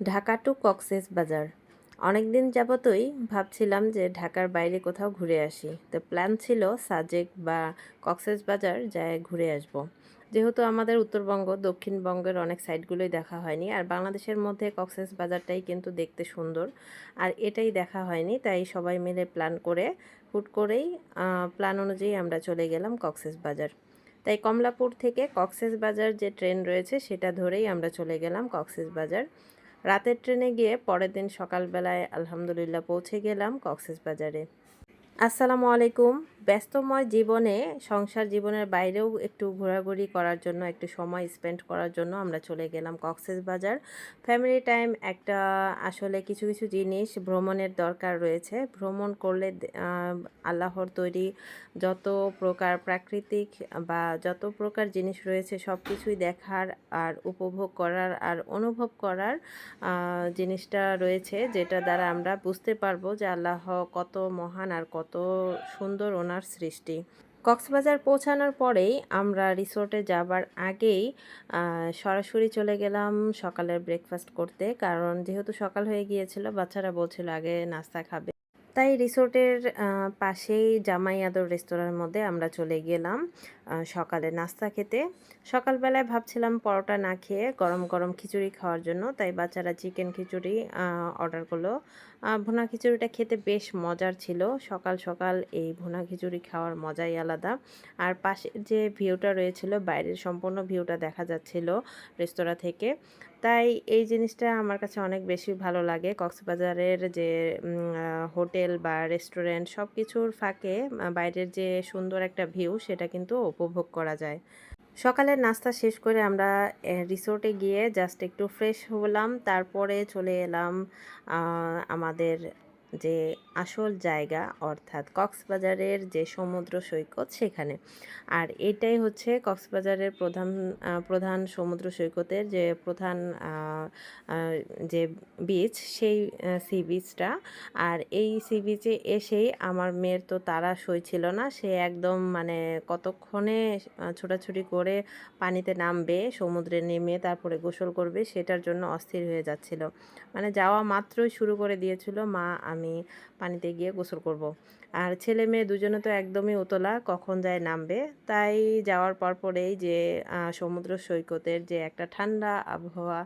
Dhaka two Cox's বাজার। অনেক দিন যাবতই ভাবছিলাম যে ঢাকার বাইরে কোথাও ঘুরে আসি। তো প্ল্যান ছিল সাজেক বা কক্সেস বাজার যায় ঘুরে আসব। যেহেতু আমাদের উত্তরবঙ্গ, দক্ষিণবঙ্গের অনেক সাইডগুলোই দেখা হয়নি, আর বাংলাদেশের মধ্যে কক্সেস বাজারটাই কিন্তু দেখতে সুন্দর, আর এটাই দেখা হয়নি। তাই সবাই মিলে প্ল্যান করে, হুট করেই প্ল্যান অনুযায়ী আমরা চলে গেলাম কক্সেস বাজার। তাই কমলাপুর থেকে কক্সেস বাজার যে ট্রেন রয়েছে, সেটা ধরেই আমরা চলে গেলাম কক্সেস বাজার। রাতের ট্রেনে গিয়ে পরের দিন সকালবেলায় আলহামদুলিল্লাহ পৌঁছে গেলাম কক্সেস বাজারে আসসালামু আলাইকুম। ব্যস্তময় জীবনে, সংসার জীবনের বাইরেও একটু ঘোরাঘুরি করার জন্য, একটু সময় স্পেন্ড করার জন্য আমরা চলে গেলাম কক্সেস বাজার। ফ্যামিলি টাইম একটা আসলে কিছু কিছু জিনিস ভ্রমণের দরকার রয়েছে। ভ্রমণ করলে আল্লাহর তৈরি যত প্রকার প্রাকৃতিক বা যত প্রকার জিনিস রয়েছে সব কিছুই দেখার আর উপভোগ করার আর অনুভব করার জিনিসটা রয়েছে, যেটা দ্বারা আমরা বুঝতে পারব যে আল্লাহ কত মহান আর কত সুন্দর ওনার ওনার সৃষ্টি। কক্সবাজার পৌঁছানোর পরেই আমরা রিসোর্টে যাবার আগেই সরাসরি চলে গেলাম সকালের ব্রেকফাস্ট করতে। কারণ যেহেতু সকাল হয়ে গিয়েছিল, বাচ্চারা বলছিল আগে নাস্তা খাবে। তাই রিসোর্টের পাশেই জামাই আদর রেস্তোরাঁর মধ্যে আমরা চলে গেলাম সকালে নাস্তা খেতে। সকালবেলায় ভাবছিলাম পরোটা না খেয়ে গরম গরম খিচুড়ি খাওয়ার জন্য, তাই বাচ্চারা চিকেন খিচুড়ি অর্ডার করল। ভুনা খিচুড়িটা খেতে বেশ মজার ছিল। সকাল সকাল এই ভুনা খিচুড়ি খাওয়ার মজাই আলাদা। আর পাশে যে ভিউটা রয়েছিল, বাইরের সম্পূর্ণ ভিউটা দেখা যাচ্ছিল রেস্তোরাঁ থেকে। তাই এই জিনিসটা আমার কাছে অনেক বেশি ভালো লাগে। কক্সবাজারের যে হোটেল বা রেস্টুরেন্ট সব কিছুর ফাঁকে বাইরের যে সুন্দর একটা ভিউ সেটা কিন্তু উপভোগ করা যায়। সকালের নাস্তা শেষ করে আমরা রিসোর্টে গিয়ে জাস্ট একটু ফ্রেশ হলাম। তারপরে চলে এলাম আমাদের যে আসল জায়গা, অর্থাৎ কক্সবাজারের যে সমুদ্র সৈকত সেখানে। আর এটাই হচ্ছে কক্সবাজারের প্রধান প্রধান সমুদ্র সৈকতের যে প্রধান যে বিচ সেই সি বিচটা আর এই সি বিচে এসেই আমার মেয়ের তো তারা সই ছিল না। সে একদম মানে কতক্ষণে ছোটাছুটি করে পানিতে নামবে, সমুদ্রে নেমে তারপরে গোসল করবে, সেটার জন্য অস্থির হয়ে যাচ্ছিল। মানে যাওয়া মাত্রই শুরু করে দিয়েছিল, মা, আমি পানিতে গিয়ে গোসল করব। আর ছেলে মেয়ে দুজনে তো একদমই উতলা, কখন যায় নামবে। তাই যাওয়ার পর পরেই যে সমুদ্র সৈকতের যে একটা ঠান্ডা আবহাওয়া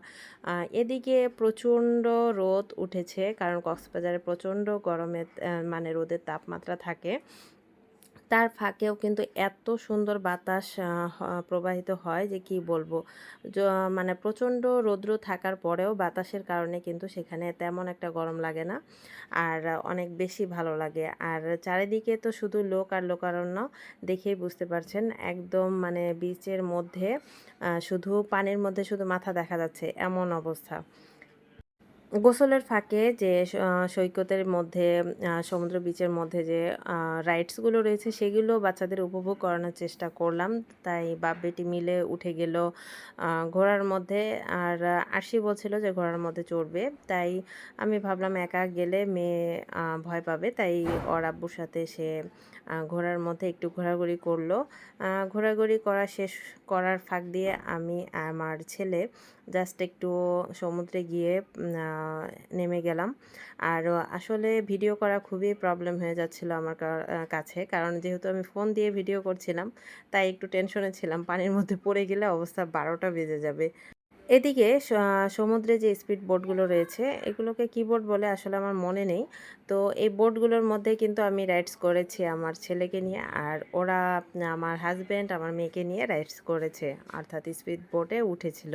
এদিকে প্রচণ্ড রোদ উঠেছে। কারণ কক্সবাজারে প্রচণ্ড গরমের মানে রোদের তাপমাত্রা থাকে। তার ফাঁকেও কিন্তু এত সুন্দর বাতাস প্রবাহিত হয় যে কি বলব? মানে প্রচণ্ড রৌদ্র থাকার পরেও বাতাসের কারণে কিন্তু সেখানে তেমন একটা গরম লাগে না আর অনেক বেশি ভালো লাগে। আর চারিদিকে তো শুধু লোক আর লোকারণ্য দেখেই বুঝতে পারছেন। একদম মানে বিচের মধ্যে শুধু পানির মধ্যে শুধু মাথা দেখা যাচ্ছে এমন অবস্থা। গোসলের ফাঁকে যে সৈকতের মধ্যে সমুদ্র বিচের মধ্যে যে রাইডসগুলো রয়েছে সেগুলো বাচ্চাদের উপভোগ করানোর চেষ্টা করলাম। তাই বাপ বেটি মিলে উঠে গেল ঘোড়ার মধ্যে। আর আরশি বলছিল যে ঘোড়ার মধ্যে চড়বে। তাই আমি ভাবলাম একা গেলে মেয়ে ভয় পাবে। তাই ওর আব্বুর সাথে সে ঘোড়ার মধ্যে একটু ঘোরাঘুরি করল। ঘোরাঘুরি করা শেষ করার ফাঁক দিয়ে আমি আমার ছেলে জাস্ট একটু সমুদ্রে গিয়ে নেমে গেলাম। আর আসলে ভিডিও করা খুবই প্রবলেম হয়ে যাচ্ছিল আমার কাছে। কারণ যেহেতু আমি ফোন দিয়ে ভিডিও করছিলাম, তাই একটু টেনশনে ছিলাম। পানির মধ্যে পড়ে গেলে অবস্থা বারোটা বেজে যাবে। এদিকে সমুদ্রে যে স্পিড বোটগুলো রয়েছে, এগুলোকে কি বোট বলে আসলে আমার মনে নেই। তো এই বোটগুলোর মধ্যে কিন্তু আমি রাইডস করেছি আমার ছেলেকে নিয়ে আর ওরা আমার হাজব্যান্ড আমার মেয়েকে নিয়ে রাইডস করেছে। অর্থাৎ স্পিড বোটে উঠেছিল।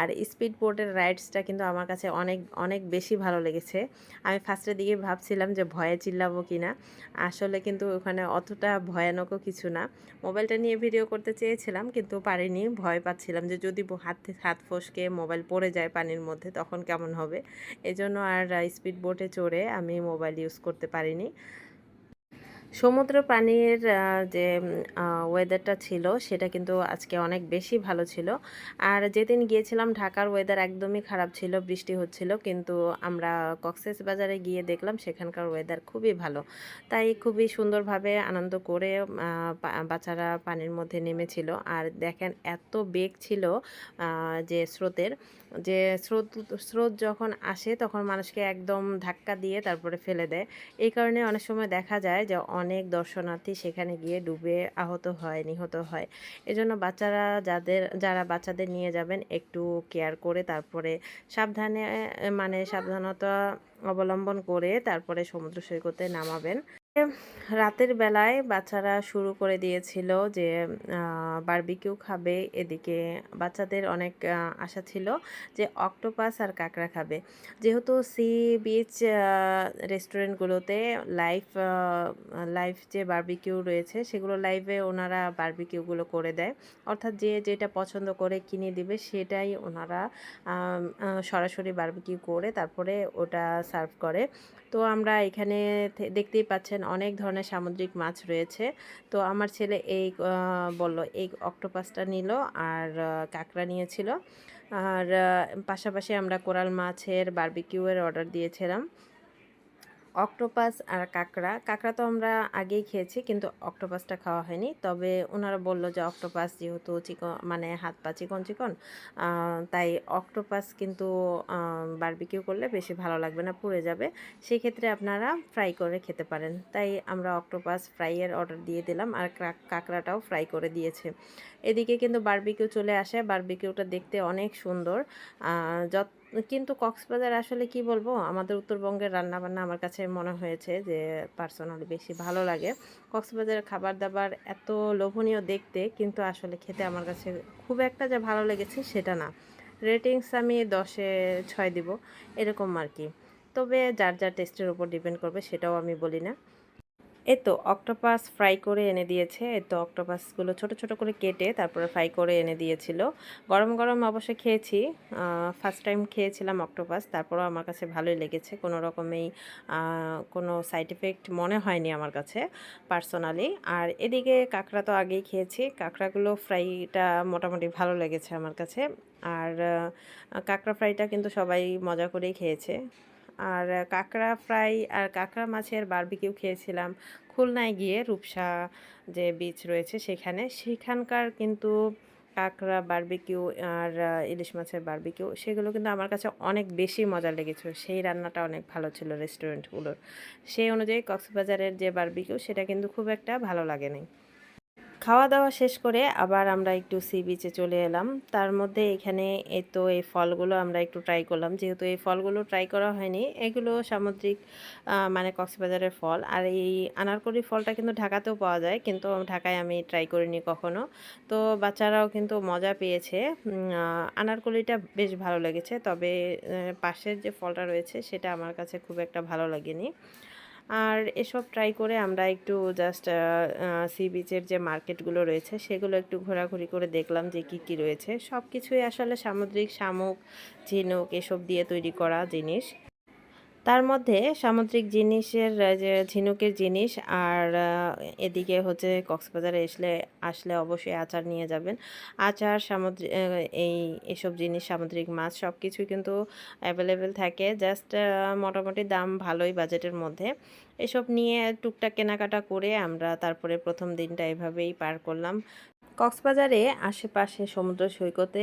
আর স্পিড বোটের রাইডসটা কিন্তু আমার কাছে অনেক অনেক বেশি ভালো লেগেছে। আমি ফার্স্টের দিকে ভাবছিলাম যে ভয়ে চিল্লাবো কি না আসলে কিন্তু ওখানে অতটা ভয়ানকও কিছু না। মোবাইলটা নিয়ে ভিডিও করতে চেয়েছিলাম কিন্তু পারিনি, ভয় পাচ্ছিলাম যে যদি হাত হাত ফোস ফসকে মোবাইল পড়ে যায় পানির মধ্যে, তখন কেমন হবে? এজন্য আর স্পিড বোটে চড়ে আমি মোবাইল ইউজ করতে পারিনি। সমুদ্র পানির যে ওয়েদারটা ছিল সেটা কিন্তু আজকে অনেক বেশি ভালো ছিল। আর যেদিন গিয়েছিলাম ঢাকার ওয়েদার একদমই খারাপ ছিল, বৃষ্টি হচ্ছিল। কিন্তু আমরা কক্সেস বাজারে গিয়ে দেখলাম সেখানকার ওয়েদার খুবই ভালো। তাই খুবই সুন্দরভাবে আনন্দ করে বাচ্চারা পানির মধ্যে নেমেছিল। আর দেখেন এত বেগ ছিল যে স্রোতের যে স্রোত স্রোত যখন আসে তখন মানুষকে একদম ধাক্কা দিয়ে তারপরে ফেলে দেয়। এই কারণে অনেক সময় দেখা যায় যে অনেক দর্শনার্থী সেখানে গিয়ে ডুবে আহত হয়, নিহত হয়। এজন্য বাচ্চারা যাদের যারা বাচ্চাদের নিয়ে যাবেন একটু কেয়ার করে তারপরে সাবধানে মানে সাবধানতা অবলম্বন করে তারপরে সমুদ্র সৈকতে নামাবেন। রাতের বেলায় বাচ্চারা শুরু করে দিয়েছিল যে বারবিকিউ খাবে। এদিকে বাচ্চাদের অনেক আশা ছিল যে অক্টোপাস আর কাঁকড়া খাবে। যেহেতু সি বিচ রেস্টুরেন্টগুলোতে লাইভ লাইভ যে বারবিকিউ রয়েছে, সেগুলো লাইভে ওনারা বারবিকিউগুলো করে দেয়। অর্থাৎ যে যেটা পছন্দ করে কিনে দিবে, সেটাই ওনারা সরাসরি বারবিকিউ করে তারপরে ওটা সার্ভ করে। তো আমরা এখানে দেখতেই পাচ্ছেন অনেক ধরনের সামুদ্রিক মাছ রয়েছে। তো আমার ছেলে এই বলল, এই অক্টোপাসটা নিল আর কাঁকড়া নিয়েছিল। আর পাশাপাশি আমরা কোরাল মাছের বার্বিকিউয়ের অর্ডার দিয়েছিলাম। অক্টোপাস আর কাঁকড়া। কাঁকড়া তো আমরা আগেই খেয়েছি কিন্তু অক্টোপাসটা খাওয়া হয়নি। তবে ওনারা বলল যে অক্টোপাস যেহেতু চিকন মানে হাত পা চিকন চিকন তাই অক্টোপাস কিন্তু বারবিকিউ করলে বেশি ভালো লাগবে না, পুড়ে যাবে। সেক্ষেত্রে আপনারা ফ্রাই করে খেতে পারেন। তাই আমরা অক্টোপাস ফ্রাইয়ের অর্ডার দিয়ে দিলাম আর কাঁকড়াটাও ফ্রাই করে দিয়েছে। এদিকে কিন্তু বারবিকিউ চলে আসে। বারবিকিউটা দেখতে অনেক সুন্দর। যত কিন্তু কক্সবাজার আসলে কি বলব? আমাদের উত্তরবঙ্গের রান্নাবান্না আমার কাছে মনে হয়েছে যে পার্সোনালি বেশি ভালো লাগে। কক্সবাজারের খাবার দাবার এত লোভনীয় দেখতে, কিন্তু আসলে খেতে আমার কাছে খুব একটা যে ভালো লেগেছে সেটা না। রেটিংস আমি দশে ছয় দিব, এরকম আর কি তবে যার যার টেস্টের উপর ডিপেন্ড করবে সেটাও আমি বলি না। এই তো অক্টোপাস ফ্রাই করে এনে দিয়েছে এই তো অক্টোপাসগুলো ছোট ছোট করে কেটে তারপরে ফ্রাই করে এনে দিয়েছিল। গরম গরম অবশ্যই খেয়েছি ফার্স্ট টাইম খেয়েছিলাম অক্টোপাস, তারপরেও আমার কাছে ভালোই লেগেছে। কোনো রকমেই কোনো সাইড এফেক্ট মনে হয়নি আমার কাছে পার্সোনালি আর এদিকে কাঁকড়া তো আগেই খেয়েছি, কাঁকড়াগুলো ফ্রাইটা মোটামুটি ভালো লেগেছে আমার কাছে। আর কাঁকড়া ফ্রাইটা কিন্তু সবাই মজা করেই খেয়েছে। আর কাঁকড়া ফ্রাই আর কাঁকড়া মাছের বারবিকিউ খেয়েছিলাম খুলনায় গিয়ে রূপসা যে বিচ রয়েছে সেখানে। সেখানকার কিন্তু কাঁকড়া বারবিকিউ আর ইলিশ মাছের বারবিকিউ সেগুলো কিন্তু আমার কাছে অনেক বেশি মজা লেগেছিল সেই রান্নাটা অনেক ভালো ছিল রেস্টুরেন্টগুলোর সেই অনুযায়ী কক্সবাজারের যে বারবিকিউ সেটা কিন্তু খুব একটা ভালো লাগে নাই খাওয়া দাওয়া শেষ করে আবার আমরা একটু সি বিচে চলে এলাম। তার মধ্যে এখানে এই তো এই ফলগুলো আমরা একটু ট্রাই করলাম। যেহেতু এই ফলগুলো ট্রাই করা হয়নি, এগুলো সামুদ্রিক মানে কক্সবাজারের ফল। আর এই আনারকলি ফলটা কিন্তু ঢাকাতেও পাওয়া যায়, কিন্তু ঢাকায় আমি ট্রাই করিনি কখনো। তো বাচ্চারাও কিন্তু মজা পেয়েছে। আনারকলিটা বেশ ভালো লেগেছে। তবে পাশের যে ফলটা রয়েছে, সেটা আমার কাছে খুব একটা ভালো লাগেনি। আর এসব ট্রাই করে আমরা একটু জাস্ট সি বিচের যে মার্কেটগুলো রয়েছে, সেগুলো একটু ঘোরাঘুরি করে দেখলাম যে কি কি রয়েছে। সব কিছুই আসলে সামুদ্রিক শামুক, ঝিনুক, এসব দিয়ে তৈরি করা জিনিস। তার মধ্যে সামুদ্রিক জিনিসের যে ঝিনুকের জিনিস আর এদিকে হচ্ছে কক্সবাজারে এসলে, আসলে অবশ্যই আচার নিয়ে যাবেন। আচার সামুদ্রিক এই এসব জিনিস, সামুদ্রিক মাছ সব কিছুই কিন্তু অ্যাভেলেবেল থাকে। জাস্ট মোটামুটি দাম ভালোই বাজেটের মধ্যে। এসব নিয়ে টুকটাক কেনাকাটা করে আমরা তারপরে প্রথম দিনটা এভাবেই পার করলাম। কক্সবাজারে আশেপাশে সমুদ্র সৈকতে,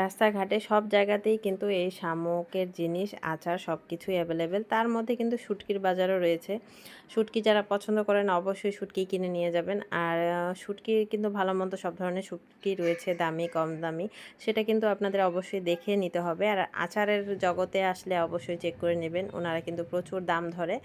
রাস্তাঘাটে সব জায়গাতেই কিন্তু এই শামুকের জিনিস, আচার সব কিছুই অ্যাভেলেবেল তার মধ্যে কিন্তু শুটকির বাজারও রয়েছে। শুটকি যারা পছন্দ করেন অবশ্যই শুটকি কিনে নিয়ে যাবেন। আর শুটকি কিন্তু ভালো মন্দ সব ধরনের শুটকি রয়েছে, দামি, কম দামি। সেটা কিন্তু আপনাদের অবশ্যই দেখে নিতে হবে। আর আচারের জগতে আসলে অবশ্যই চেক করে নেবেন। ওনারা কিন্তু প্রচুর দাম ধরে।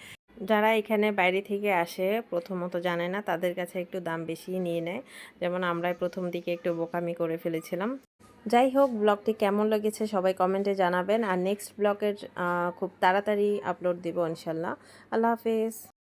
যারা এখানে বাইরে থেকে আসে, প্রথমত জানে না, তাদের কাছে একটু দাম বেশি নিয়ে নেয়। যেমন আমরাই প্রথম দিকে একটু বোকামি করে ফেলেছিলাম। যাই হোক, ব্লগটি কেমন লেগেছে সবাই কমেন্টে জানাবেন। আর নেক্সট ব্লগের খুব তাড়াতাড়ি আপলোড দেবো ইনশাল্লাহ। আল্লাহ হাফেজ।